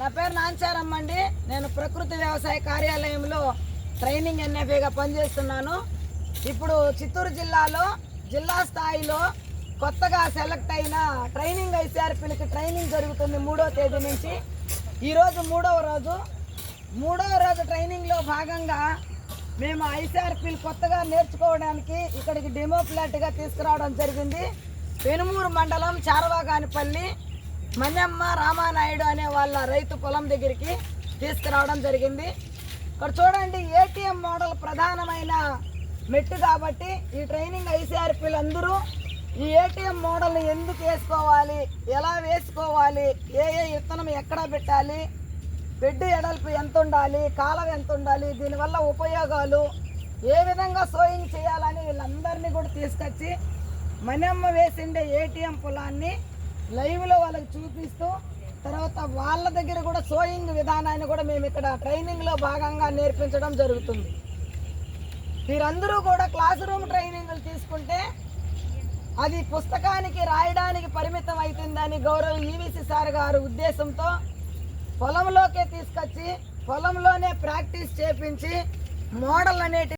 నా పేరు నాంచారమ్మ అండి. నేను ప్రకృతి వ్యవసాయ కార్యాలయంలో ట్రైనింగ్ ఎన్ఎఫ్ఏగా పనిచేస్తున్నాను. ఇప్పుడు చిత్తూరు జిల్లాలో జిల్లా స్థాయిలో కొత్తగా సెలెక్ట్ అయిన ట్రైనింగ్ ఐసీఆర్పీలకి ట్రైనింగ్ జరుగుతుంది మూడో తేదీ నుంచి. ఈరోజు మూడవ రోజు. మూడవ రోజు ట్రైనింగ్లో భాగంగా మేము ఐసీఆర్పీలు కొత్తగా నేర్చుకోవడానికి ఇక్కడికి డెమో ప్లాట్గా తీసుకురావడం జరిగింది. పెనుమూరు మండలం చారవాగానిపల్లి. మన్నెమ్మ రామానాయుడు అనే వాళ్ళ రైతు పొలం దగ్గరికి తీసుకురావడం జరిగింది. ఇక్కడ చూడండి ఏటీఎం మోడల్ ప్రధానమైన మెట్టు కాబట్టి ఈ ట్రైనింగ్ ఐసీఆర్పీలు అందరూ ఈ ఏటీఎం మోడల్ని ఎందుకు వేసుకోవాలి ఎలా వేసుకోవాలి ఏ ఏ విత్తనం ఎక్కడ పెట్టాలి బెడ్ ఎడల్పు ఎంత ఉండాలి కాలం ఎంత ఉండాలి దీనివల్ల ఉపయోగాలు ఏ విధంగా సోయింగ్ చేయాలని వీళ్ళందరినీ కూడా తీసుకొచ్చి మనమ్మ వేసిండే ఏటీఎం పొలాన్ని లైవ్లో వాళ్ళకి చూపిస్తూ తర్వాత వాళ్ళ దగ్గర కూడా సోయింగ్ విధానాన్ని కూడా మేము ఇక్కడ ట్రైనింగ్లో భాగంగా నేర్పించడం జరుగుతుంది. మీరందరూ కూడా క్లాస్ రూమ్ ట్రైనింగ్లు తీసుకుంటే అది పుస్తకానికి రాయడానికి పరిమితం అవుతుందని గౌరవ ఈవీసీ సార్ గారు ఉద్దేశంతో పొలంలోకే తీసుకొచ్చి పొలంలోనే ప్రాక్టీస్ చేపించి మోడల్ అనేటి